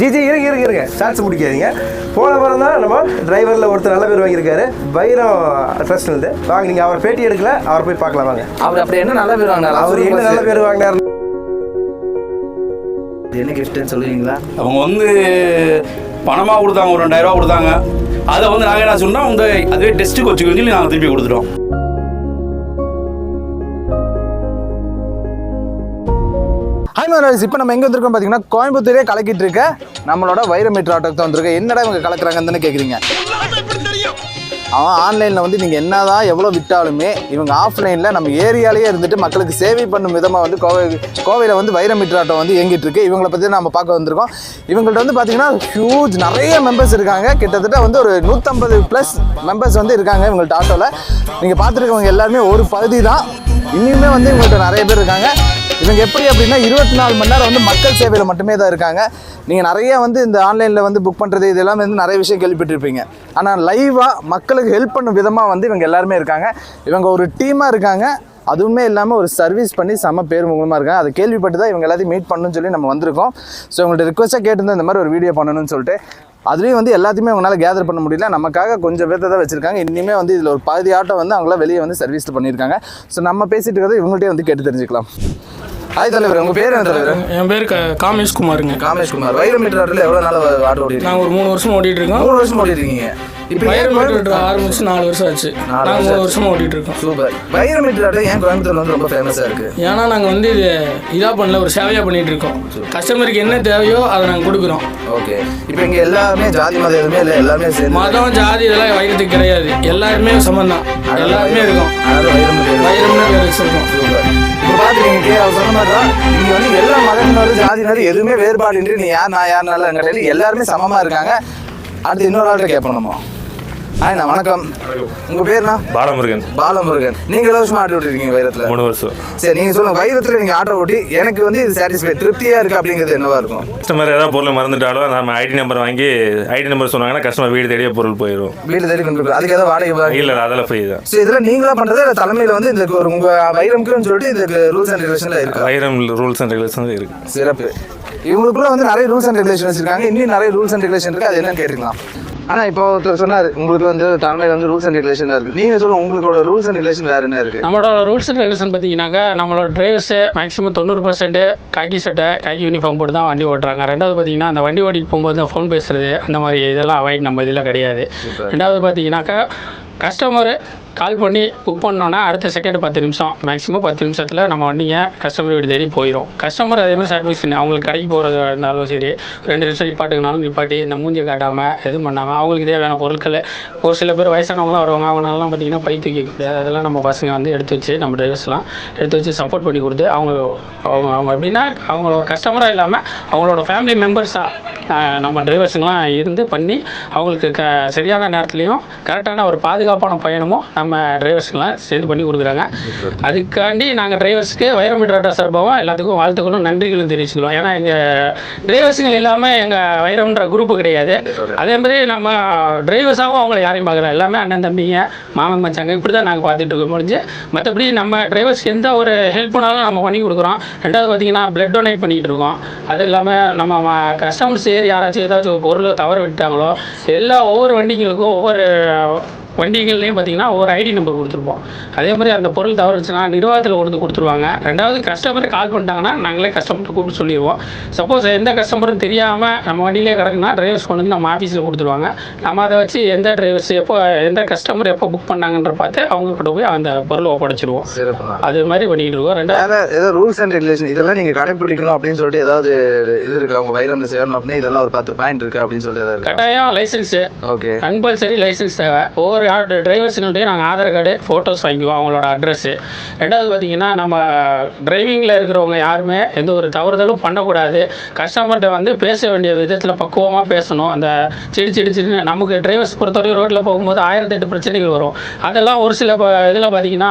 G G இருங்க இருங்க இருங்க. ஷார்ட்ஸ் முடிக்காதீங்க. போன வாரம் தான் நம்ம டிரைவரில் ஒருத்தர் நல்ல பேர் வாங்கியிருக்காரு. வைரம் ட்ரஸ்ட்லேருந்து வாங்க நீங்கள் அவர் பேட்டி எடுக்கல அவர் போய் பார்க்கலாம் வாங்க. அவர் அப்படி என்ன நல்ல பேர் வாங்கினார்? அவர் என்ன நல்ல பேர் வாங்கினார்? என்ன கிஃப்ட்னு சொல்லுவீங்களா? அவங்க வந்து பணமாக கொடுத்தாங்க ஒரு ரெண்டாயிரம் ரூபா கொடுத்தாங்க. அதை வந்து நாங்கள் என்ன சொன்னோம் வந்து அதுவே டெஸ்ட்டுக்கு வச்சுக்கோன்னு சொல்லி நாங்கள் திருப்பி கொடுத்துட்டோம். ஹாய் இப்போ நம்ம எங்கே வந்திருக்கோம் பார்த்தீங்கன்னா கோயம்புத்தூரே கலக்கிட்டு இருக்க நம்மளோட வைரமீட்டர் ஆட்டோக்கு வந்திருக்கோம். என்னடா இவங்க கலக்குறாங்கன்னு தானே கேட்குறீங்க அவன் ஆன்லைனில் வந்து நீங்கள் என்னதான் எவ்வளோ விட்டாலுமே இவங்க ஆஃப்லைனில் நம்ம ஏரியாலேயே இருந்துட்டு மக்களுக்கு சேவை பண்ணும் விதமாக வந்து கோவை கோவையில் வந்து வைரமீட்டர் ஆட்டோ வந்து இயங்கிட்டு இருக்கு. இவங்கள பற்றி நம்ம பார்க்க வந்திருக்கோம். இவங்கள்ட்ட வந்து பார்த்தீங்கன்னா ஹியூஜ் நிறைய மெம்பர்ஸ் இருக்காங்க. கிட்டத்தட்ட வந்து ஒரு நூற்றம்பது ப்ளஸ் மெம்பர்ஸ் வந்து இருக்காங்க இவங்கள்ட்ட ஆட்டோவில் நீங்கள் பார்த்துருக்கவங்க எல்லாருமே ஒரு பகுதி தான் இன்னுமே வந்து இவங்கள்ட்ட நிறைய பேர் இருக்காங்க. இவங்க எப்படி அப்படின்னா இருபத்தி நாலு மணி நேரம் வந்து மக்கள் சேவையில் மட்டுமே தான் இருக்காங்க. நீங்கள் நிறைய வந்து இந்த ஆன்லைனில் வந்து புக் பண்ணுறது இது எல்லாமே வந்து நிறைய விஷயம் கேள்விப்பட்டிருப்பீங்க. ஆனால் லைவாக மக்களுக்கு ஹெல்ப் பண்ணும் விதமாக வந்து இவங்க எல்லாருமே இருக்காங்க. இவங்க ஒரு டீமாக இருக்காங்க. அதுவுமே இல்லாமல் ஒரு சர்வீஸ் பண்ணி செம பேர் முகமாக இருக்காங்க. அதை கேள்விப்பட்டு தான் இவங்க எல்லாத்தையும் மீட் பண்ணணும்னு சொல்லி நம்ம வந்திருக்கோம். ஸோ உங்கள்கிட்ட ரிக்வஸ்ட்டாக கேட்டிருந்தேன் இந்த மாதிரி ஒரு வீடியோ பண்ணணும்னு சொல்லிட்டு அதுலேயும் வந்து எல்லாத்தையுமே அவங்களால கேதர் பண்ண முடியல. நமக்காக கொஞ்சம் பேர்த்த தான் வச்சிருக்காங்க. இனிமே வந்து இதில் ஒரு பாதி ஆட்டோ வந்து அவங்கள வெளியே வந்து சர்வீஸ் பண்ணியிருக்காங்க. ஸோ நம்ம பேசிட்டு இருக்கிறத இவங்கள்ட்டே வந்து கேட்டு தெரிஞ்சுக்கலாம். ஹாய் தலைவர் உங்கள் பேர் என்ன தலைவர்? என் பேர் காமேஷ் குமாருங்க காமேஷ் குமார் வைரமீட்டர் ஆட்டோவில் எவ்வளோ நாள் ஆட்டோ ஓடிட்டு நான் ஒரு மூணு வருஷம் ஓட்டிட்டு இருக்கோம். மூணு வருஷம் ஓடிட்டு இருக்கீங்க. இப்போ வைரமீட்டர் ஆரம்பிச்சு நாலு வருஷம் ஆச்சு. நாலு மூணு வருஷமா ஓட்டிட்டு இருக்கோம். சூப்பர். வைரமீட்டர் ஆட்டோ ஏன் கோயம்புத்தூர்ல வந்து ரொம்ப ஃபேமஸாக இருக்கு? ஏன்னா நாங்கள் வந்து இது இதாக பண்ணல ஒரு சேவையாக பண்ணிட்டு இருக்கோம். கஸ்டமருக்கு என்ன தேவையோ அதை நாங்கள் கொடுக்குறோம். ஓகே. இப்போ இங்கே எல்லாருமே ஜாதி மதம் எதுவுமே இல்லை எல்லாருமே சேர்ந்து மதம் ஜாதி இதெல்லாம் வைரத்துக்கு கிடையாது. எல்லாருமே சமந்தான் எல்லாருமே இருக்கும். வைரமீட்டர் வைரம்னு சூப்பர். இப்போ பார்த்துருக்கீங்க அவர் சொன்ன மாதிரி தான் இங்கே வந்து எல்லா மதத்தினரும் ஜாதியினரும் எதுவுமே வேறுபாடின்றி நீ யார் நான் யார் யாருனால கிடையாது எல்லாருமே சமமாக இருக்காங்க. அடுத்து இன்னொரு ஆள்கிட்ட கேட்போம் நம்ம. ஆயிண்ணா வணக்கம். உங்கள் பேர்ண்ணா? பாலமுருகன். பாலமுருகன். நீங்கள் எவ்வளோ வருஷமா ஆட்டோ ஓட்டிருக்கீங்க வைரத்தில்? மூணு வருஷம். சரி நீங்கள் சொல்லுங்கள் வைரத்தில் நீங்கள் ஆட்டோ ஓட்டி எனக்கு வந்து இது சாட்டிஸ்ஃபை திருப்தியாக இருக்குது அப்படிங்கிறது என்னவா இருக்கும்? கஸ்டமர் ஏதாவது பொருளை மறந்துட்டாலும் நம்ம ஐடி நம்பர் வாங்கி ஐடி நம்பர் சொன்னாங்கன்னா கஸ்டமர் வீடு தேடிய பொருள் போயிடும் வீடு தேடி கொண்டு போய் அதுக்கு ஏதாவது வாடகை இல்லை அதெல்லாம் ஃப்ரீ தான். ஸோ இதெல்லாம் நீங்களா பண்ணுறது இல்லை தலைமையில் வந்து இந்த ஒரு உங்கள் வைரம்க்குன்னு சொல்லிட்டு இதுக்கு ரூல்ஸ் அண்ட் ரெகுலேஷனில் இருக்கு? வைரம் ரூல்ஸ் அண்ட் ரெகுலேஷன் இருக்கு. சிறப்பு. இவங்களுக்குள்ள வந்து நிறைய ரூல்ஸ் அண்ட் ரெகுலேஷன்ஸ் இருக்காங்க இன்னும் நிறைய ரூல்ஸ் அண்ட் ரெகுலேஷன் இருக்கு. அது என்னன்னு கேட்டுக்கலாம் ஆனால் இப்போ ஒருத்தர் சொன்னார் உங்களுக்கு வந்து தலைமையில் வந்து ரூல்ஸ் அண்ட் ரெகுலேஷன் இருக்கு. நீங்கள் சொல்லுங்க உங்களோட ரூல்ஸ் அண்ட் ரெகுலேஷன் வேறு என்ன இருக்கு? நம்மளோட ரூல்ஸ் அண்ட் ரெகுலேஷன் பார்த்தீங்கன்னாக்கா நம்மளோட டிரைவர்ஸு மேக்ஸிமம் தொண்ணூறு பர்சன்ட்டு காக்கி சட்டை காக்கி யூனிஃபார்ம் போட்டு தான் வண்டி ஓட்டுறாங்க. ரெண்டாவது பார்த்தீங்கன்னா அந்த வண்டி ஓட்டிட்டு போகும்போது ஃபோன் பேசுறது அந்த மாதிரி இதெல்லாம் அவாய்ட் நம்ம இதில் கிடையாது. ரெண்டாவது பார்த்தீங்கன்னாக்கா கஸ்டமரு கால் பண்ணி புக் பண்ணோன்னா அடுத்த செகண்ட் பத்து நிமிஷம். மேக்ஸிமம் பத்து நிமிஷத்தில் நம்ம வண்டிங்க கஸ்டமர் வீடு தேடி போயிடும் கஸ்டமர் அதே மாதிரி சாட்டிஸ்ஃபேக்ஷன் அவங்களுக்கு கடைக்கு போகிறதா இருந்தாலும் சரி ரெண்டு நிமிஷம் நிப்பாட்டுக்குனாலும் நிப்பாட்டி இந்த மூஞ்சி காட்டாமல் எதுவும் பண்ணாமல் அவங்களுக்கு தேவையான பொருட்களை ஒரு சில பேர் வயசானவங்களாம் வருவாங்க அவங்களாம் பார்த்தீங்கன்னா பை தூக்கி முடியாது. அதெல்லாம் நம்ம பசங்க வந்து எடுத்து வச்சு நம்ம டிரைவர்ஸ்லாம் எடுத்து வச்சு சப்போர்ட் பண்ணி கொடுத்து அவங்க அவங்க அவங்க எப்படின்னா அவங்களோட கஸ்டமராக இல்லாமல் அவங்களோட ஃபேமிலி மெம்பர்ஸாக நம்ம டிரைவர்ஸுங்களாம் இருந்து பண்ணி அவங்களுக்கு க சரியான நேரத்துலையும் கரெக்டான ஒரு பாதுகாப்பான பயணமும் நம்ம டிரைவர்ஸுங்களாம் சேர்ந்து பண்ணி கொடுக்குறாங்க. அதுக்காண்டி நாங்கள் டிரைவர்ஸ்க்கு வைரமீட்டர் சார்பாகவும் எல்லாத்துக்கும் வாழ்த்துக்களும் நன்றிகளும் தெரிவிச்சுக்கிறோம். ஏன்னா எங்கள் டிரைவர்ஸுங்க இல்லாமல் எங்கள் வைரம்ன்ற குரூப்பு கிடையாது. அதே மாதிரி நம்ம டிரைவர்ஸாகவும் அவங்கள யாரையும் பார்க்குறோம் எல்லாமே அண்ணன் தம்பிங்க மாமன் மச்சாங்க இப்படி தான் நாங்கள் பார்த்துட்டு இருக்க முடிஞ்சு மற்றபடி நம்ம டிரைவர்ஸ்க்கு எந்த ஒரு ஹெல்ப் பண்ணாலும் நம்ம பண்ணி கொடுக்குறோம். ரெண்டாவது பார்த்தீங்கன்னா பிளட் டொனேட் பண்ணிகிட்டு இருக்கோம். அது இல்லாமல் நம்ம கஸ்டமர்ஸ் யாராச்சும் ஏதாச்சும் ஒரு பொருள் தவற விட்டாங்களோ எல்லா ஒவ்வொரு வண்டிகளுக்கும் ஒவ்வொரு வண்டிகள்லையும் பார்த்தீங்கன்னா ஒவ்வொரு ஐடி நம்பர் கொடுத்துருப்போம். அதே மாதிரி அந்த பொருள் தவறுச்சுன்னா நிர்வாகத்தில் கொண்டு கொடுத்துருவாங்க. ரெண்டாவது கஸ்டமர் கால் பண்ணிட்டாங்கன்னா நாங்களே கஸ்டமர்கிட்ட கூப்பிட்டு சொல்லிடுவோம். சப்போஸ் எந்த கஸ்டமரும் தெரியாமல் நம்ம வண்டியிலே கிடக்குன்னா டிரைவர்ஸ் கொண்டு வந்து நம்ம ஆஃபீஸில் கொடுத்துருவாங்க. நம்ம அதை வச்சு எந்த டிரைவர்ஸ் எப்போ எந்த கஸ்டமர் எப்போ புக் பண்ணாங்கன்ற பார்த்து அவங்க கிட்ட போய் அந்த பொருளை ஒப்படைச்சிருவோம். அது மாதிரி பண்ணிக்கிட்டு இருக்கோம். ரெண்டாவது ஏதோ ரூல்ஸ் அண்ட் ரெகுலேஷன் இதெல்லாம் நீங்கள் கடைப்பிடிக்கணும் அப்படின்னு சொல்லிட்டு ஏதாவது இது இருக்கு? அவங்க வைரம் சேரணும் அப்படின்னா இதெல்லாம் ஒரு பத்து பாயிண்ட் இருக்கு அப்படின்னு சொல்லிட்டு கட்டாயம் லைசன்ஸு ஓகே கம்பல்சரி லைசன்ஸ் தேவை. ஒவ்வொரு டிரைவர்ஸுங்கள்ட்டையும் நாங்கள் ஆதார் கார்டு ஃபோட்டோஸ் வாங்கிக்குவோம் அவங்களோட அட்ரஸ்ஸு ரெண்டாவது பார்த்தீங்கன்னா நம்ம டிரைவிங்கில் இருக்கிறவங்க யாருமே எந்த ஒரு தவறுதலும் பண்ணக்கூடாது. கஸ்டமர்கிட்ட வந்து பேச வேண்டிய விதத்தில் பக்குவமாக பேசணும். அந்த சிடி சிடி சிடி நமக்கு டிரைவர்ஸ் பொறுத்தவரைக்கும் ரோட்டில் போகும்போது ஆயிரத்தெட்டு பிரச்சனைகள் வரும். அதெல்லாம் ஒரு சில இதில் பார்த்தீங்கன்னா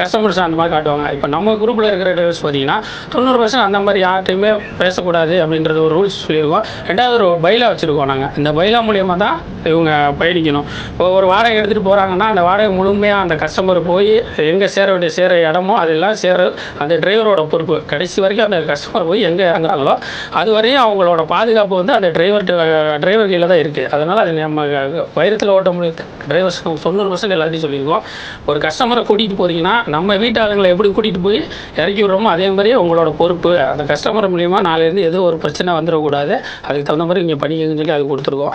கஸ்டமர்ஸ் அந்த மாதிரி காட்டுவாங்க. இப்போ நம்ம குரூப்பில் இருக்கிற டிரைவர்ஸ் பார்த்தீங்கன்னா தொண்ணூறு பர்சன்ட் அந்த மாதிரி யார்கிட்டையுமே பேசக்கூடாது அப்படின்றது ஒரு ரூல்ஸ் சொல்லியிருக்கோம். ரெண்டாவது ஒரு பைலா வச்சுருக்கோம் நாங்கள் இந்த பைலா மூலியமாக தான் இவங்க பயணிக்கணும். இப்போ ஒரு வாடகை எடுத்துகிட்டு போகிறாங்கன்னா அந்த வாடகை முழுமையாக அந்த கஸ்டமர் போய் எங்கே சேர வேண்டிய சேர இடமோ அதெல்லாம் சேர அந்த டிரைவரோட பொறுப்பு. கடைசி வரைக்கும் அந்த கஸ்டமர் போய் எங்கே இறங்குறாங்களோ அது வரையும் அவங்களோட பாதுகாப்பு வந்து அந்த டிரைவர் டிரைவர் கையில் தான் இருக்குது அதனால் அது நம்ம வைரத்தில் ஓட்ட முடியாது. டிரைவர்ஸ் தொண்ணூறு பர்சன்ட் எல்லாத்தையும் சொல்லியிருக்கோம். ஒரு கஸ்டமரை கூட்டிகிட்டு போகிறீங்கன்னா நம்ம வீட்டு ஆளுங்களை எப்படி கூட்டிகிட்டு போய் இறக்கி விடுறோமோ அதே மாதிரியே உங்களோட பொறுப்பு. அந்த கஸ்டமர் மூலியமாக நாளையிலேருந்து எதுவும் ஒரு பிரச்சனை வந்துடக்கூடாது. அதுக்கு தகுந்த மாதிரி இங்கே பண்ணிக்கங்கன்னு சொல்லி அது கொடுத்துருக்கோம்.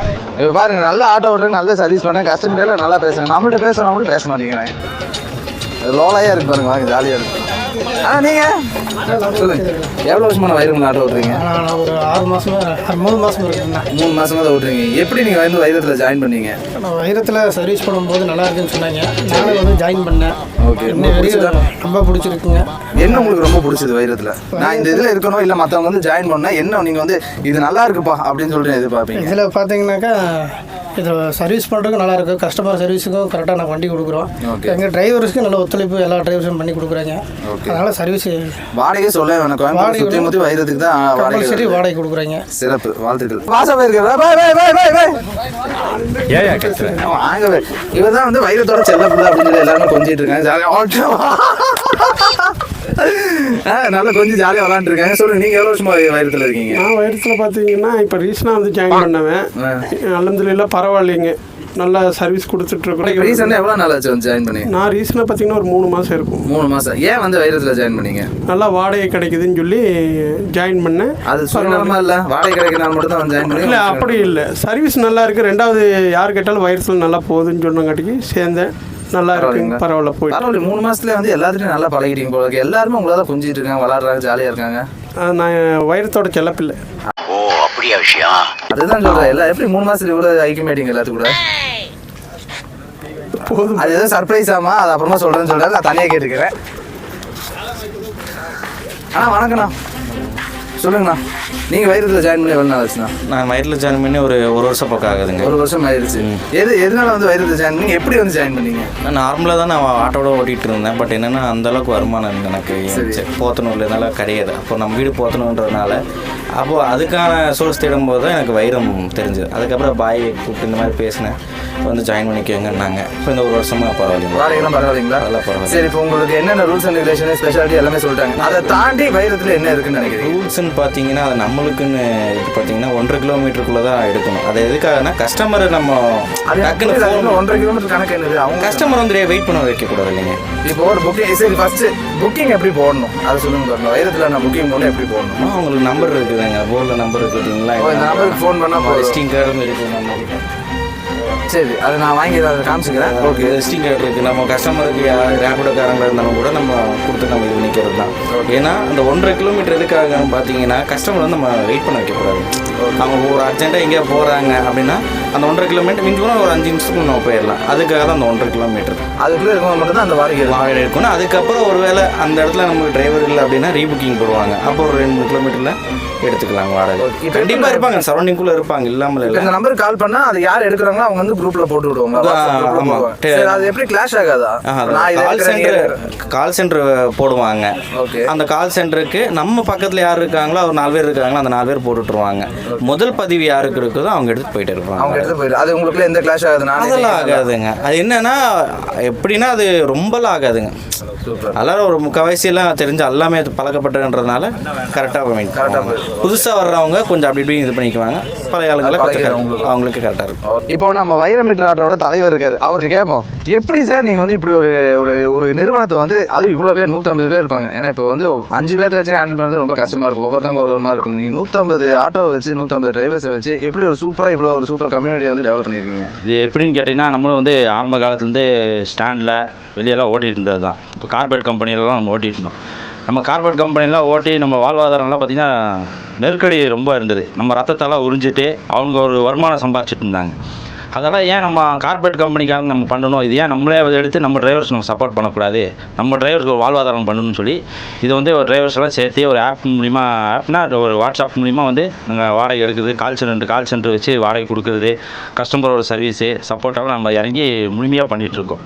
பாருங்கள் நல்ல ஆட்டோ ஓட்டுறேன் நல்ல சர்வீஸ் பண்ணேன் கஸ்டமர் நல்லா பேசுறேன் நம்மள்ட்ட பேசுறவங்க கூட பேச மாட்டேங்கிறாங்க லோலாயா இருக்கு பாருங்க வாங்க ஜாலியா இருக்கு. ஆ நீங்க? சொல்லுங்க. எவ்வளவு வருஷமான வயிறு ஆட்டோ ஓட்டுறீங்க? நான் ஒரு ஆறு மாதமா ஆறு மூணு மாதம் இருக்குங்கண்ணா மூணு மாசமா தான் ஓட்டுறீங்க. எப்படி நீங்க வந்து வைரத்துல ஜாயின் பண்ணீங்க? நான் வைரத்தில் சர்வீஸ் பண்ணும்போது நல்லா இருக்குன்னு சொன்னாங்க. நானும் வந்து ஜாயின் பண்ணேன். வரையும் ரொம்ப பிடிச்சிருக்குங்க. என்ன உங்களுக்கு ரொம்ப பிடிச்சது வைரத்துல? நான் இந்த இதுல இருக்கணும் இல்ல மத்தவங்க வந்து ஜாயின் பண்ணா என்ன நீங்க வந்து இது நல்லா இருக்குப்பா அப்படின்னு சொல்லிட்டு எதிர்பார்ப்பீங்க? இதில் பார்த்தீங்கன்னாக்கா இது சர்வீஸ் பண்ணுறதுக்கும் நல்லா இருக்கும் கஸ்டமர் சர்வீஸுக்கும் கரெக்டாக நான் வண்டி கொடுக்குறோம். எங்கள் டிரைவர்ஸ்க்கு நல்ல ஒத்துழைப்பு எல்லா டிரைவர்ஸும் பண்ணி கொடுக்குறாங்க. அதனால் சர்வீஸ் வாடகை சொல்ல வேணாம் கோயம்புத்தூர் வாடகை சுத்தி முத்தி வைரத்துக்கு தான் கம்பல்சரி வாடகை வாடகை கொடுக்குறாங்க. சிறப்பு. வாழ்த்துக்கள். வாசா போயிருக்க bye bye bye bye bye ஏன் கத்துறேன் வாங்க இவர் தான் வந்து வைரத்தோட செல்ல புள்ள அப்படின்னு சொல்லி எல்லாருமே கொஞ்சிட்டு இருக்காங்க. நல்லா கொஞ்சம் ஜாலியாக விளாண்டு இருக்காங்க. சொல்லுங்க நீங்க எவ்வளவு வருஷமா வைரத்துல இருக்கீங்க? நான் வயிறத்தில் பார்த்தீங்கன்னா இப்போ ரீசனாக வந்து ஜாயின் பண்ணவேன். அலமதுல பரவாயில்லைங்க. நல்லா சர்வீஸ் கொடுத்துட்ருக்குறோம் ரீசெண்டாக எவ்வளோ நாள் ஆச்சு ஜாயின் பண்ணி? நான் ரீசனாக பார்த்தீங்கன்னா ஒரு மூணு மாதம் இருக்கும். மூணு மாசம். ஏன் வந்து வைரத்துல ஜாயின் பண்ணீங்க? நல்லா வாடகை கிடைக்குதுன்னு சொல்லி ஜாயின் பண்ணேன். அது சுயநலமா இல்ல? வாடகை கிடைக்கிற மட்டும் தான் ஜாயின் பண்ணி? இல்லை அப்படி இல்லை. சர்வீஸ் நல்லா இருக்குது ரெண்டாவது யார் கேட்டாலும் வயிறத்தில் நல்லா போகுதுன்னு சொன்னங்காட்டிக்கு சேர்ந்தேன். நல்லா இருக்கு? பரவாயில்ல போயிட்டு. பரவாயில்ல மூணு மாசத்துல வந்து எல்லாத்துலயும் நல்லா பழகிட்டீங்க போல இருக்கு. எல்லாருமே உங்களை தான் கொஞ்சிட்டு இருக்காங்க விளாடுறாங்க ஜாலியா இருக்காங்க. நான் வயிறத்தோட செல்லப்பில்லை அதுதான் சொல்றேன். எல்லாம் எப்படி மூணு மாசத்துல இவ்வளவு ஐக்கியமாயிட்டீங்க எல்லாத்துக்கும் கூட? போதும். அது ஏதோ சர்ப்ரைஸ் ஆமா அது அப்புறமா சொல்றேன்னு சொல்றாரு. நான் தனியா கேட்டுக்கிறேன். அண்ணா வணக்கண்ணா சொல்லுங்கண்ணா. நீங்க வைரத்துல ஜாயின் பண்ணி எவ்வளவு நாள் ஆச்சுண்ணா? நான் வயிறில் ஜாயின் பண்ணி ஒரு ஒரு வருஷம் பக்கம் ஆகுதுங்க. ஒரு வருஷம் ஆயிடுச்சு எது எதனால வந்து வைரத்துல ஜாயின் பண்ணி எப்படி வந்து ஜாயின் பண்ணீங்க? நான் நார்மலாக தான் நான் ஆட்டோட ஓட்டிகிட்டு இருந்தேன். பட் என்னென்னா அந்த அளவுக்கு வருமானம் இல்லை எனக்கு. சரி. போத்தனூர்ல கிடையாது. அப்போ நம்ம வீடு போத்தணுன்றதுனால அப்போது அதுக்கான சோர்ஸ் தேடும்போது தான் எனக்கு வைரம் தெரிஞ்சது. அதுக்கப்புறம் பாய் கூப்பிட்டு இந்த மாதிரி பேசினேன். வந்து ஜாயின் பண்ணிக்கோங்கன்னாங்க. இப்போ இந்த ஒரு வருஷமாக பரவாயில்லைங்க. வாடகைலாம் பரவாயில்லைங்களா? அதெல்லாம் பரவாயில்ல. சரி இப்போ உங்களுக்கு என்னென்ன ரூல்ஸ் அண்ட் ரெகுலேஷன் ஸ்பெஷாலிட்டி எல்லாமே சொல்லிட்டாங்க. அதை தாண்டி வைரத்துல என்ன இருக்குன்னு நினைக்கிறீங்க? ரூல்ஸ்னு பார்த்தீங்கன்னா அது நம்மளுக்குன்னு இது பார்த்தீங்கன்னா ஒன்றரை கிலோமீட்டருக்குள்ளே தான் எடுக்கணும். அது எதுக்காகனா கஸ்டமர் நம்ம டக்குன்னு ஒன்றரை கிலோமீட்டர் கணக்கு என்னது? அவங்க கஸ்டமர் வந்து வெயிட் பண்ண வைக்கக்கூடாது இல்லைங்க. இப்போ ஒரு புக்கிங் சரி ஃபர்ஸ்ட் புக்கிங் எப்படி போடணும்? அதை சொல்லுங்க பாருங்க. வைரத்தில் நான் புக்கிங் போடணும் எப்படி போடணும்? ஆ, உங்களுக்கு நம்பர் இருக்குதுங்க? போர்டில் நம்பர் இருக்குதுங்களா நம்பருக்கு ஃபோன் பண்ணால் ரெஸ்டிங் கார்டும் இருக்குது நம்ம சரி அதை நான் வாங்கி அதை காமிச்சுக்கிறேன். ஓகே ரெஸ்டிங் கார்டு இருக்குது நம்ம கஸ்டமருக்கு ரேபிடோக்காரங்க இருந்தாலும் கூட நம்ம கொடுத்து நம்ம இது பண்ணிக்கிறது தான். ஏன்னா அந்த ஒன்றரை கிலோமீட்டர் எதுக்காக பார்த்தீங்கன்னா கஸ்டமர் வந்து நம்ம வெயிட் பண்ண வைக்கக்கூடாது அவங்க ஒரு அர்ஜென்ட்டாக எங்கேயா போகிறாங்க அப்படின்னா அந்த ஒன்றரை கிலோமீட்டர் மிஞ்சி போனால் ஒரு அஞ்சு நிமிஷத்துக்கு நம்ம போயிடலாம். அதுக்காக தான் அந்த ஒன்றரை கிலோமீட்டர் அதுக்குள்ளே இருக்கவங்க மட்டும் தான் அந்த வாடகை இருக்கும் வாடகை எடுக்கணும். அதுக்கப்புறம் ஒருவேளை அந்த இடத்துல நமக்கு டிரைவர் இல்லை அப்படின்னா ரீபுக்கிங் போடுவாங்க. அப்போ ஒரு ரெண்டு கிலோமீட்டரில் எடுத்துக்கலாம் வாடகை. கண்டிப்பாக இருப்பாங்க சரௌண்டிங்குள்ளே இருப்பாங்க இல்லாமல் இல்லை. இந்த நம்பருக்கு கால் பண்ணா அது யார் எடுக்கிறாங்களோ அவங்க வந்து குரூப்ல போட்டு விடுவாங்க. அது எப்படி கிளாஷ் ஆகாதா? Call centre. கால் சென்டர் போடுவாங்க. அந்த கால் சென்டருக்கு நம்ம பக்கத்தில் யார் இருக்காங்களோ ஒரு நாலு பேர் இருக்காங்களோ அந்த நாலு பேர் போட்டுட்ருவாங்க முதல் பதிவு யாருக்கு இருக்குதோ அவங்க எடுத்து போயிட்டு அவங்க இருப்பாங்க எடுத்து போயிடு. அது உங்களுக்குள்ள எந்த கிளாஷ் ஆகுது நான் அதெல்லாம் ஆகாதுங்க. அது என்னன்னா எப்படின்னா அது ரொம்பலாம் ஆகாதுங்க. எல்லாரும் ஒரு முக்கால்வாசி எல்லாம் தெரிஞ்சு எல்லாமே பழக்கப்பட்டதுன்றதுனால கரெக்டாக போயிட்டு புதுசாக வர்றவங்க கொஞ்சம் அப்படி இப்படி இது பண்ணிக்குவாங்க. பழைய ஆளுங்களை கொஞ்சம் அவங்களுக்கு கரெக்டாக இருக்கும். இப்போ நம்ம வைரமிட்டர் ஆட்டோட தலைவர் இருக்காரு. அவருக்கு கேட்போம். எப்படி சார் நீங்க வந்து இப்படி ஒரு ஒரு ஒரு நிறுவனத்தை வந்து அது இவ்வளவு பேர் நூற்றம்பது பேர் இருப்பாங்க. ஏன்னா இப்போ வந்து அஞ்சு பேர் வச்சு ஹேண்டில் பண்ணுறது ரொம்ப கஷ்டமா இருக்கும். ஒவ்வொருத்தவங்க ஒரு மாதிரி இருக்கும். நீங்க நூற்றம்பது ஆட்டோவை வச்சு நூற்றம்பது டிரைவர்ஸை வச்சு எப்படி ஒரு சூப்பராக இவ்வளோ ஒரு சூப்பர் கம்யூனிட்டி வந்து டெவலப் பண்ணியிருக்கீங்க இது எப்படின்னு கேட்டிங்கன்னா நம்மளும் வந்து ஆரம்ப காலத்துலேருந்து ஸ்டாண்டில் வெளியெல்லாம் ஓட்டிட்டு இருந்தது தான் இப்போ கார்பரேட் கம்பெனிலலாம் நம்ம ஓட்டிட்டு இருந்தோம். நம்ம கார்பரேட் கம்பெனிலாம் ஓட்டி நம்ம வாழ்வாதாரம்லாம் பார்த்திங்கன்னா நெருக்கடி ரொம்ப இருந்தது. நம்ம ரத்தத்தெல்லாம் உறிஞ்சிட்டு அவங்க ஒரு வருமானம் சம்பாதிச்சிட்டு இருந்தாங்க. அதெல்லாம் ஏன் நம்ம கார்பரேட் கம்பெனிக்காக நம்ம பண்ணணும்? இது ஏன் நம்மளே அதை எடுத்து நம்ம டிரைவர்ஸ் நம்ம சப்போர்ட் பண்ணக்கூடாது? நம்ம டிரைவர்ஸ்க்கு ஒரு வாழ்வாதாரம் பண்ணணும்னு சொல்லி இது வந்து ஒரு டிரைவர்ஸ் எல்லாம் சேர்த்து ஒரு ஆப் மூலிமா ஆப்னா ஒரு வாட்ஸ்அப் மூலிமா வந்து நாங்கள் வாடகை எடுக்குது கால் சென்டர் கால் சென்டர் வச்சு வாடகை கொடுக்குறது கஸ்டமரோட சர்வீஸு சப்போர்ட்டாக நம்ம இறங்கி முழுமையாக பண்ணிகிட்டு இருக்கோம்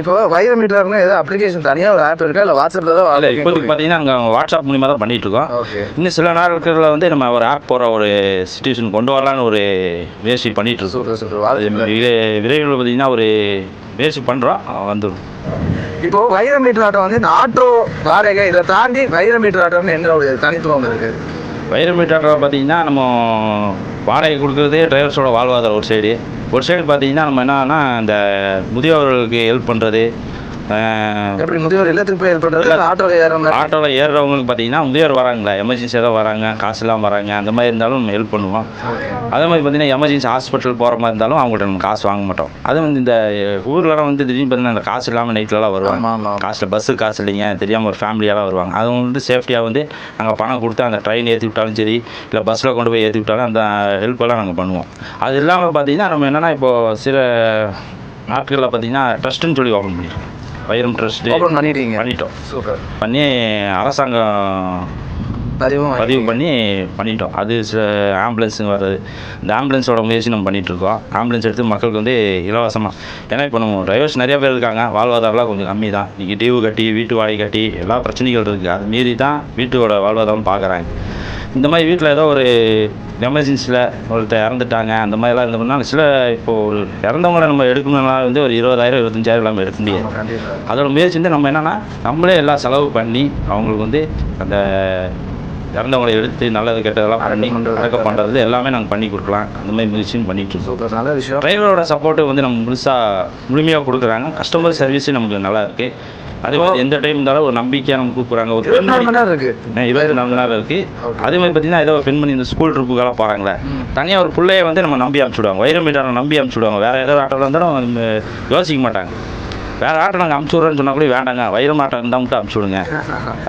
இப்போ வைரமீட்டர்னு ஏதோ அப்ளிகேஷன் தனியாக ஒரு ஆப் இருக்கா? இல்லை வாட்ஸ்அப்பில் இல்லை தான் இப்போதைக்கு பார்த்தீங்கன்னா நாங்கள் வாட்ஸ்அப் மூலிமா தான் பண்ணிகிட்டு இருக்கோம் இன்னும் சில நாட்களில் வந்து நம்ம ஒரு ஆப் போகிற ஒரு சுச்சுவேஷன் கொண்டு வரலான்னு ஒரு முயற்சி பண்ணிகிட்டு இருக்கோம் அது விரை- விரைவில் பார்த்தீங்கன்னா ஒரு முயற்சி பண்ணுறோம் வந்துடும் இப்போ வைர மீட்டர் ஆட்டோ வந்து இந்த ஆட்டோ வாடகை இதை தாண்டி வைர மீட்டர் ஆட்டோன்னு என்ன ஒரு தனித்துவம் இருக்கு? வைரமீட்டர் பார்த்தீங்கன்னா நம்ம வாடகை கொடுக்குறதே டிரைவர்ஸோட வாழ்வாதாரம் ஒரு சைடு. ஒரு சைடு பார்த்தீங்கன்னா நம்ம என்னன்னா இந்த முதியவர்களுக்கு ஹெல்ப் பண்ணுறது எப்படி முதியோர் போய் பண்றது ஆட்டோல ஏறவங்க ஆட்டோவில் ஏறுறவங்களுக்கு பார்த்தீங்கன்னா முதியோர் வராங்களா எமர்ஜென்சி ஏதோ வராங்க காசு இல்லாமல் வராங்க அந்த மாதிரி இருந்தாலும் நம்ம ஹெல்ப் பண்ணுவோம். அதே மாதிரி பார்த்தீங்கன்னா எமர்ஜென்சி ஹாஸ்பிட்டல் போகிற மாதிரி இருந்தாலும் அவங்கள்ட்ட நம்ம காசு வாங்க மாட்டோம். அது வந்து இந்த ஊர்லலாம் வந்து திடீர்னு பார்த்தீங்கன்னா இந்த காசு இல்லாமல் நைட்லலாம் வருவாங்க. காசில் பஸ்ஸு காசு இல்லைங்க தெரியாமல் ஒரு ஃபேமிலியெல்லாம் வருவாங்க. அது வந்து சேஃப்டியாக வந்து நாங்கள் பணம் கொடுத்து அந்த ட்ரெயின் ஏற்றி விட்டாலும் சரி இல்லை பஸ்ஸில் கொண்டு போய் ஏற்றி விட்டாலும் அந்த ஹெல்ப்பெல்லாம் நாங்கள் பண்ணுவோம். அது இல்லாமல் பார்த்தீங்கன்னா நம்ம என்னென்னா இப்போது சில நாட்களில் பார்த்தீங்கன்னா ட்ரஸ்ட்டுன்னு சொல்லி ஓப்பன் பண்ணியிருக்கோம் வைரம் ட்ரஸ்ட்டு ஓப்பன் பண்ணிட்டீங்க. பண்ணிட்டோம். சூப்பர். பண்ணி அரசாங்கம் பதிவு பண்ணி பண்ணிட்டோம். அது சில ஆம்புலன்ஸுங்க வர்றது. இந்த ஆம்புலன்ஸோட முயற்சி நம்ம பண்ணிகிட்ருக்கோம் ஆம்புலன்ஸ் எடுத்து மக்களுக்கு வந்து இலவசமாக ஏன்னா இப்போ நம்ம டிரைவர்ஸ் நிறைய பேர் இருக்காங்க. வாழ்வாதாரம்லாம் கொஞ்சம் கம்மி தான் இன்றைக்கி டியூ கட்டி வீட்டு வாடகை கட்டி எல்லா பிரச்சனைகள் இருக்குது அது மீறி தான் வீட்டோட வாழ்வாதாரம் பார்க்குறாங்க இந்த மாதிரி வீட்டில் ஏதோ ஒரு எமர்ஜென்சியில் ஒருத்தர் இறந்துட்டாங்க அந்த மாதிரிலாம் இருந்தோம்னா சில இப்போது ஒரு இறந்தவங்கள நம்ம எடுக்கணும்னா வந்து ஒரு இருபதாயிரம் இருபத்தஞ்சாயிரம் இல்லாமல் எடுக்க முடியாது. அதோட முயற்சி வந்து நம்ம என்னென்னா நம்மளே எல்லாம் செலவு பண்ணி அவங்களுக்கு வந்து அந்த இறந்தவங்களை எடுத்து நல்லது கெட்டதெல்லாம் பண்ணி அடக்கம் பண்ணுறது எல்லாமே நாங்கள் பண்ணி கொடுக்கலாம். அந்த மாதிரி முயற்சியும் பண்ணிட்டு இருக்கோம். நல்ல விஷயம். டிரைவரோட சப்போர்ட்டு வந்து நம்ம முழுசாக முழுமையாக கொடுக்குறாங்க. கஸ்டமர் சர்வீஸும் நமக்கு நல்லா இருக்குது அதே மாதிரி எந்த டைம் இருந்தாலும் ஒரு நம்பிக்கையாக நம்ம கூப்பிட்றாங்க. ஒரு இருபத்தி நாலு மணி நேரம் இருக்கு. இருபத்தி நாலு மணி நேரம் இருக்குது அதே மாதிரி பார்த்தீங்கன்னா ஏதோ ஒரு பெண்மணி இந்த ஸ்கூல் ட்ரிப்புக்கெல்லாம் போகிறாங்களே தனியாக ஒரு பிள்ளைய வந்து நம்ம நம்பி அனுப்பிச்சுடுவாங்க. வைரம் மீட்டரை நம்பி அனுப்பிச்சுடுவாங்க. வேறு ஏதாவது ஆட்டோவில் இருந்தாலும் யோசிக்க மாட்டாங்க. வேறு ஆட்டோ நாங்கள் அனுப்பிச்சு விட்றோன்னு சொன்னா கூட வேண்டாங்க. வைரம் ஆட்டோ இருந்தால் மட்டும் அனுப்பிச்சு விடுங்க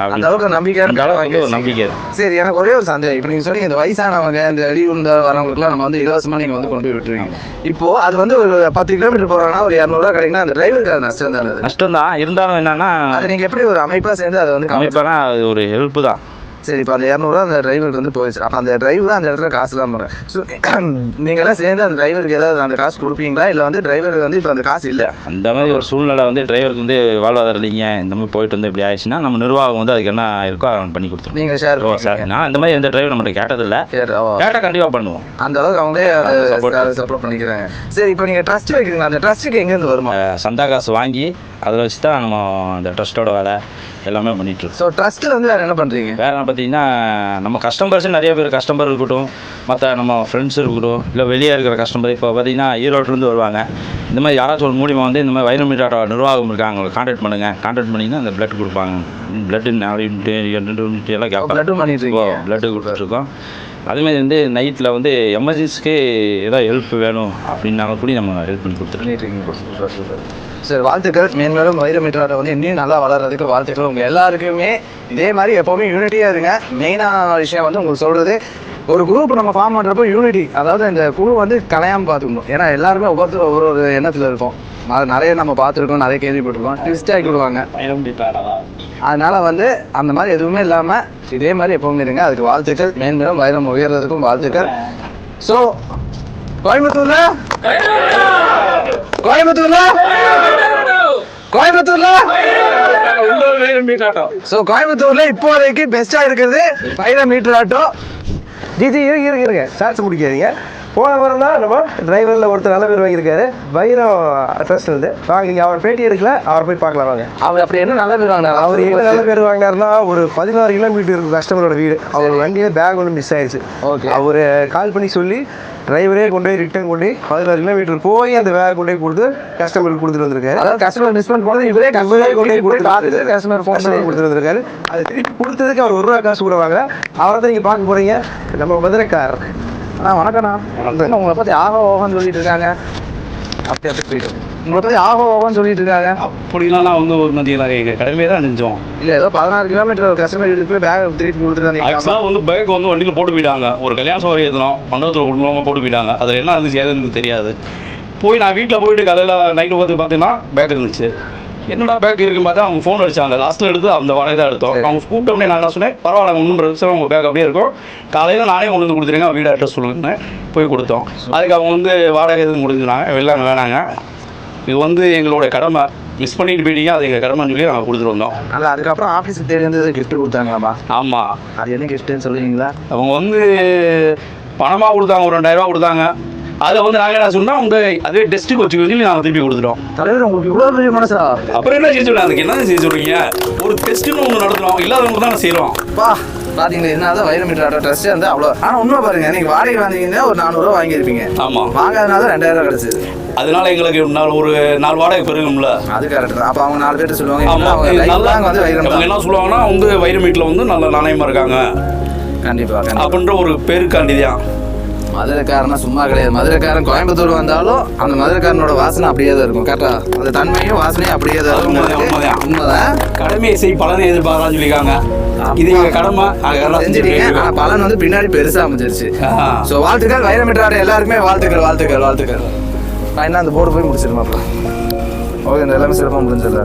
அந்த அளவுக்கு நம்பிக்கை அந்த அளவுக்கு ஒரு நம்பிக்கை. சரி எனக்கு ஒரே ஒரு சந்தேகம். இப்போ நீங்க சொன்னீங்க இந்த வயசானவங்க இந்த அடி உள்ள வரவங்களுக்குலாம் நம்ம வந்து இலவசமா நீங்க வந்து கொண்டு போய் விட்டுருவீங்க. இப்போ அது வந்து ஒரு பத்து கிலோமீட்டர் போறாங்கன்னா ஒரு இரநூறுவா கிடைக்குன்னா அந்த டிரைவருக்கு நஷ்டம் தானே அது. நஷ்டம் தான் இருந்தாலும் என்னன்னா அது நீங்க எப்படி ஒரு அமைப்பா சேர்ந்து அதை வந்து அமைப்பானா அது ஒரு ஹெல்ப் தான். சரி இப்போ அந்த இரநூறுவா அந்த டிரைவருக்கு வந்து போயிடுச்சு அப்போ அந்த டிரைவர் தான் அந்த இடத்துல காசு தான் போகிறேன் ஸோ நீங்களாம் சேர்ந்து அந்த டிரைவருக்கு ஏதாவது அந்த காசு கொடுப்பீங்களா? இல்லை வந்து டிரைவருக்கு வந்து இப்போ அந்த காசு இல்லை? அந்த மாதிரி ஒரு சூழ்நிலை வந்து டிரைவருக்கு வந்து வாழ்வாதாரம் இல்லைங்க இந்த மாதிரி போயிட்டு வந்து இப்படி ஆயிடுச்சுன்னா நம்ம நிர்வாகம் வந்து அதுக்கு என்ன இருக்கோ அதை பண்ணி கொடுத்துருவோம். நீங்கள் ஓ சார் நான் இந்த மாதிரி எந்த டிரைவர் நம்மகிட்ட கேட்டதில்லை. சரி கேட்டால் கண்டிப்பாக பண்ணுவோம். அந்த அளவுக்கு அவங்களே. சப்போர்ட் பண்ணிக்கிறாங்க. சரி இப்போ நீங்கள் ட்ரஸ்ட் வைக்கிறீங்களா? அந்த ட்ரஸ்ட்டுக்கு எங்கேருந்து வருமா? சந்தா காசு வாங்கி அதில் வச்சு தான் நம்ம இந்த ட்ரஸ்ட்டோட வேலை எல்லாமே பண்ணிகிட்ருக்கோம் ஸோ ட்ரஸ்ட்டில் வந்து வேறு என்ன பண்ணுறீங்க வேற என்ன பார்த்தீங்கன்னா நம்ம கஸ்டமர்ஸ் நிறைய பேர் கஸ்டமர் இருக்கட்டும் மற்ற நம்ம ஃப்ரெண்ட்ஸ் இருக்கட்டும் இல்லை வெளியே இருக்கிற கஸ்டமர் இப்போ பார்த்தீங்கன்னா ஈரோட்லேருந்து வருவாங்க. இந்த மாதிரி யாராச்சும் ஒரு மூலியமாக வந்து இந்த மாதிரி வைரமீட்டர் நிர்வாகம் இருக்காங்க அவங்களை கான்டாக்ட் பண்ணுங்கள் கான்டாக்ட் பண்ணிங்கன்னா அந்த பிளட் கொடுப்பாங்க. பிளட்டு ரெண்டு யூனிட் எல்லாம் கேட்பாங்க. பிளட்டு கொடுத்துட்ருக்கோம். அதேமாதிரி வந்து நைட்டில் வந்து எமர்ஜென்சிக்கு ஏதாவது ஹெல்ப் வேணும் அப்படின்னாலும் கூட நம்ம ஹெல்ப் பண்ணி கொடுத்துருக்கோம் சரி வாழ்த்துக்கள். மேன்மேலும் வைர மீட்டரோட வந்து இன்னும் நல்லா வளர்றதுக்கு வாழ்த்துக்கள். உங்கள் எல்லாருக்குமே இதே மாதிரி எப்போவுமே யூனிட்டியாக இருங்க. மெயினான விஷயம் வந்து உங்களுக்கு சொல்கிறது ஒரு குரூப் நம்ம ஃபார்ம் பண்ணுறப்போ யூனிட்டி அதாவது இந்த குழு வந்து கலையாமல் பார்த்துக்கணும். ஏன்னா எல்லாருமே ஒவ்வொருத்தரும் ஒரு ஒரு எண்ணத்தில் இருப்போம். அது நிறைய நம்ம பார்த்துருக்கோம் நிறைய கேள்விப்பட்டிருக்கோம். ட்விஸ்ட் ஆக்கி விடுவாங்க அதனால வந்து அந்த மாதிரி எதுவுமே இல்லாமல் இதே மாதிரி எப்பவுமே இருங்க. அதுக்கு வாழ்த்துக்கள். மேன்மேலும் வைரம் உயர்றதுக்கும் வாழ்த்துக்கள். ஸோ கோயம்புத்தூர்ல? கோயம்புத்தூர்ல? கோயம்புத்தூர்ல? ஸோ கோயம்புத்தூர்ல இப்போதைக்கு பெஸ்டா இருக்கிறது வைர மீட்டர் ஆட்டோ. ஜிஜி இருங்க இருங்க. இருங்க முடிக்காதீங்க. போன வாரம் தான் நம்ம டிரைவரில் ஒருத்தர் நல்ல பேர் வாங்கியிருக்காரு. வைரம் ட்ரஸ்ட்லேருந்து வாங்க நீங்கள் அவர் பேட்டி எடுக்கல. அவர் போய் பார்க்கலாம் வாங்க. அவர் அப்படி என்ன நல்ல பேர் வாங்கினார்? அவர் என்ன நல்ல பேர் வாங்கினாருன்னா ஒரு பதினாறு கிலோமீட்டர் இருக்கும் கஸ்டமரோட வீடு. அவர் வண்டியில் பேக் ஒன்று மிஸ் ஆயிடுச்சு Okay. அவர் கால் பண்ணி சொல்லி டிரைவரே கொண்டு போய் ரிட்டர்ன் கொண்டு போய் பதினாறு கிலோமீட்டர் போய் அந்த பேக் கொண்டு போய் கொடுத்து கஸ்டமருக்கு கொடுத்துட்டு வந்திருக்காரு. அதாவது கஸ்டமர் மிஸ் பண்ண போது இவரே இவரே கொண்டு போய் கொடுத்து கஸ்டமர் கஸ்டமர் ஃபோன் பண்ணி. கொடுத்துட்டு வந்திருக்காரு. அது திருப்பி கொடுத்ததுக்கு அவர் ஒரு ரூபா காசு கூட வாங்கல. அவரை தான் நீங்கள் பார்க்க போகிறீங்க நம்ம மதுரைக்கார் அண்ணா வணக்கண்ணா என்ன உங்களை பற்றி ஆகோ ஓகன்னு சொல்லிட்டு இருக்காங்க. அப்படி அப்படி போயிட்டு உங்களை பற்றி ஆகோ ஓகன்னு சொல்லிட்டு இருக்காங்க. அப்படிலாம் நான் வந்து ஒரு மதியம் எங்கள் கடமையை தான் செஞ்சோம் இல்லை ஏதோ பதினாறு கிலோமீட்டர் கஸ்டமர் வீட்டுக்கு போய் பேக் திருப்பி ஆக்சுவலாக வந்து பைக் வந்து வண்டியில் போட்டு போயிட்டாங்க. ஒரு கல்யாண சோறு ஏற்றணும் மண்டபத்தில் கொடுக்கணும் போட்டு போயிட்டாங்க. அதில் என்ன இருந்துச்சு ஏதுன்னு தெரியாது. போய் நான் வீட்டில் போயிட்டு காலையில் நைட்டு பார்த்து பார்த்தீங்கன்னா பேக் இருந்துச்சு. என்னடா பேக் இருக்குன்னு பார்த்தா அவங்க ஃபோன் அடிச்சாங்க. லாஸ்ட்டில் எடுத்து அந்த வாடகை தான் எடுத்தோம். அவங்க கூப்பிட்ட உடனே நான் என்ன சொன்னேன்? பரவாயில்ல ஒன்றும் பிரச்சனை உங்கள் பேக் அப்படியே இருக்கும். காலையில் நானே கொண்டு வந்து கொடுத்துருங்க வீடு அட்ரஸ் சொல்லுங்கன்னு போய் கொடுத்தோம். அதுக்கு அவங்க வந்து வாடகை எதுவும் கொடுத்துருந்தாங்க வெள்ளம் வேணாங்க இது வந்து எங்களோட கடமை. மிஸ் பண்ணிட்டு போயிட்டீங்க அது எங்கள் கடமைன்னு சொல்லி நாங்கள் கொடுத்துட்டு வந்தோம். அல்ல அதுக்கப்புறம் ஆஃபீஸுக்கு தேடி வந்து கிஃப்ட் கொடுத்தாங்களாமா ஆமாம் அது என்ன கிஃப்ட்டுன்னு சொல்லுவீங்களா? அவங்க வந்து பணமாக கொடுத்தாங்க ஒரு ரெண்டாயிரரூவா கொடுத்தாங்க. அதை வந்து நாங்கள் என்ன சொன்னால் அவங்க அதே டெஸ்ட்டுக்கு வச்சுக்க சொல்லி நாங்கள் திருப்பி கொடுத்துட்டோம். தலைவர் உங்களுக்கு இவ்வளோ பெரிய மனசா? அப்புறம் என்ன செய்ய சொல்லுங்க அதுக்கு என்ன செய்ய சொல்றீங்க? ஒரு டெஸ்ட்டுன்னு ஒன்று நடத்துகிறோம் இல்லாதவங்க தான் செய்கிறோம் பா பாத்தீங்களா என்னதான் வைரமீட்டர் ஆட்டோ ட்ரஸ்ட் வந்து அவ்வளோ ஆனால் உண்மை பாருங்க நீங்க வாடகை வாங்கிங்கன்னா ஒரு நானூறுரூவா வாங்கியிருப்பீங்க. ஆமாம் வாங்காதனால ரெண்டாயிரம் கிடைச்சது. அதனால எங்களுக்கு நாலு ஒரு நாலு வாடகை பெருகும்ல. அது கரெக்ட் அப்போ அவங்க நாலு பேர்ட்ட சொல்லுவாங்க நல்லா வந்து வைரம் என்ன சொல்லுவாங்கன்னா அவங்க வைர மீட்டில் வந்து நல்ல நாணயமா இருக்காங்க. கண்டிப்பா கண்டிப்பா. அப்படின்ற ஒரு பேருக்காண்டி தான். மதுரைக்காரனா சும்மா கிடையாது. மதுரைக்காரன் கோயம்புத்தூர் வந்தாலும் அந்த மதுரைக்காரனோட வாசனை அப்படியே தான் இருக்கும். கரெக்டா அந்த தன்மையும் வாசனையும் அப்படியே தான் இருக்கும். உண்மைதான், கடமையை செய் பலனை எதிர்பார்க்கலாம்னு சொல்லியிருக்காங்க. இது எங்க கடமை. செஞ்சிட்டீங்க. பலன் வந்து பின்னாடி பெருசா அமைஞ்சிருச்சு. ஸோ வாழ்த்துக்கள். வைரமிட்டாட எல்லாருக்குமே வாழ்த்துக்கள் வாழ்த்துக்கள் வாழ்த்துக்கள். நான் என்ன அந்த போர்டு போய் முடிச்சிருமாப்பா ஓகே இந்த எல்லாமே சிறப்பாக முடிஞ்சிடல